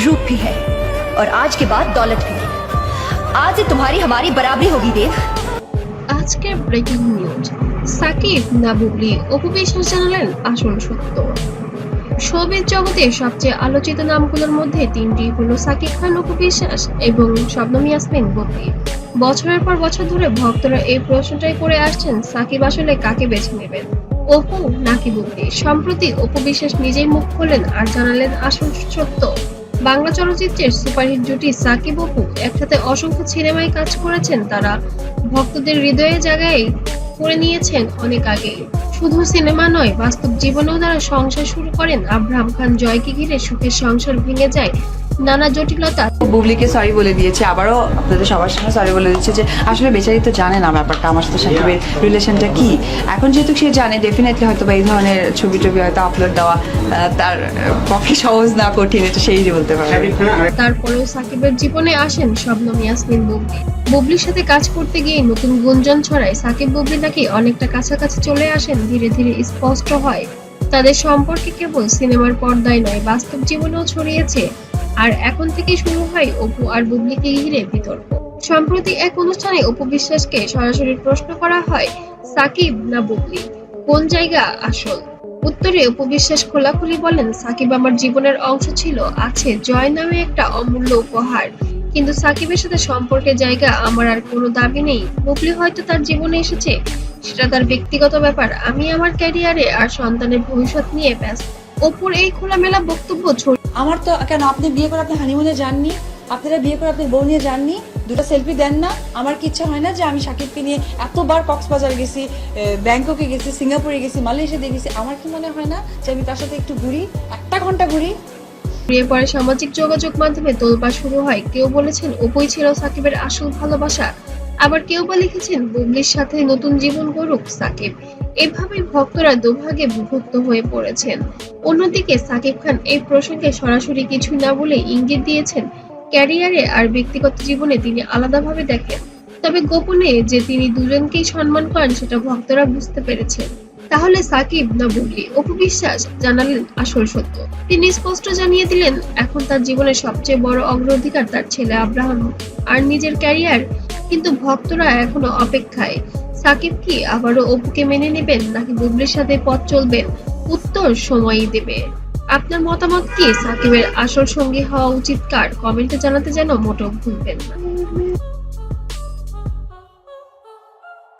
रूप भी है और आज के बाद दौलत भी आज से तुम्हारी हमारी बराबरी होगी देव আজকের ব্রেকিং নিউজ সাকিব না বুবলি অপু বিশ্বাস জানালেন আসল সত্য শোবিজ জগতে সবচেয়ে আলোচিত নামগুলোর মধ্যে তিনটি হলো সাকিব খান অপু বিশ্বাস এবং শবনম ইয়াসমিন বুবলি বছরের পর বছর ধরে ভক্তরা এই প্রশ্নটাই করে আসছেন সাকিব আসলে কাকে বেছে নেবেন অপু নাকি বুবলি সম্প্রতি অপু বিশ্বাস নিজেই মুখ খোলেন আর জানালেন আসল সত্য বাংলা চলচ্চিত্রের সুপারহিট জুটি সাকিব অপু একসাথে অসংখ্য সিনেমায় কাজ করেছেন তারা। ভক্তদের হৃদয়ে জায়গায় করে নিয়েছেন অনেক আগে শুধু সিনেমা নয়, বাস্তব জীবনেও তারা সংসার শুরু করেন। আব্রাহাম খান জয়কে ঘিরে সুখের সংসার ভেঙে যায় নানা জটিলতা। বুবলিকে সরি বলে দিয়েছে আবারও আপনাদের সবার সামনে সরি বলে দিচ্ছে যে আসলে বেচারি তো জানে না ব্যাপারটা আমার সাথে সাকিবের রিলেশনটা কি? এখন যেহেতু সে জানে ডেফিনেটলি হয়তো বা এই ধরনের ছবি টবি হয়তো আপলোড দেওয়া তার পক্ষে সহজ না কঠিন এটা সেই বলতে পারবে। তারপরেও সাকিবের জীবনে আসেন শবনম ইয়াসমিন বুবলি। বুবলির সাথে কাজ করতে গিয়ে নতুন গুঞ্জন ছড়ায়। সাকিব বুবলি নাকি অনেকটা কাছাকাছি চলে আসেন ধীরে ধীরে স্পষ্ট হয়। তাদের সম্পর্কে কেবল সিনেমার পর্দায় নয় বাস্তব জীবনেও ছড়িয়েছে। আর এখন থেকে শুরু হয় অপু আর বুবলিকে ঘিরে বিতর্ক। সম্প্রতি এক অনুষ্ঠানে অপু বিশ্বাসকে সরাসরি প্রশ্ন করা হয়, সাকিব না বুবলি? কোন জায়গা আসল? উত্তরে উপবিশ্বাস খোলাখুলি বলেন, সাকিব আমার জীবনের অংশ ছিল, আছে, জয় নামে একটা অমূল্য উপহার। কিন্তু সাকিবের সাথে সম্পর্কের জায়গা আমার আর কোনো দাবি নেই। বুবলি হয়তো তার জীবনে এসেছে, সেটা তার ব্যক্তিগত ব্যাপার। আমি আমার ক্যারিয়ারে আর সন্তানের ভবিষ্যৎ নিয়ে ব্যস্ত। অপুর এই খোলামেলা বক্তব্য আমার তো কেন আপনি বিয়ে করে আপনি হানিমুনে যাননি? আপনারা বিয়ে করে আপনি বউ নিয়ে যাননি? দুটো সেলফি দেন না। আমার কি ইচ্ছা হয় না যে আমি সাকিবকে নিয়ে এতবার কক্সবাজার গেছি ব্যাংককে গেছি, সিঙ্গাপুরে গেছি, মালয়েশিয়াতে গেছি? আমার কি মনে হয় না যে আমি তার সাথে একটু ঘুরি, একটা ঘণ্টা ঘুরি? ছড়িয়ে পরে সামাজিক যোগাযোগ মাধ্যমে তোলপাড় শুরু হয়। কেউ বলেছেন, অপুই ছিল সাকিবের আসল ভালোবাসা। আবার কেউ বা লিখেছেন বুবলির সাথে নতুন জীবন গড়ুক সাকিব। এভাবে ভক্তরা দুভাগে বিভক্ত হয়ে পড়েছেন। অন্যদিকে সাকিব খান এই প্রসঙ্গে সরাসরি কিছুই না বলে ইঙ্গিত দিয়েছেন, ক্যারিয়ারে আর ব্যক্তিগত জীবনে তিনি আলাদাভাবে দেখেন। তবে গোপনে যে তিনি দুজনকেই সম্মান করেন, সেটা ভক্তরা বুঝতে পেরেছেন। তাহলে সাকিব না বুবলি অপু বিশ্বাস জানালেন আসল সত্য। তিনি স্পষ্ট জানিয়ে দিলেন, এখন তার জীবনের সবচেয়ে বড় অগ্রাধিকার তার ছেলে আব্রাহাম। আর নিজের ক্যারিয়ার কিন্তু ভক্তরা এখনও অপেক্ষায়। সাকিব কি আবারও অপুকে মেনে নেবেন নাকি বুবলির সাথে পথ চলবেন উত্তর সময়ই দেবে। আপনার মতামত কি? সাকিবের আসল সঙ্গী হওয়া উচিত কার? কমেন্টে জানাতে যেন মোটেও ভুলবেন না।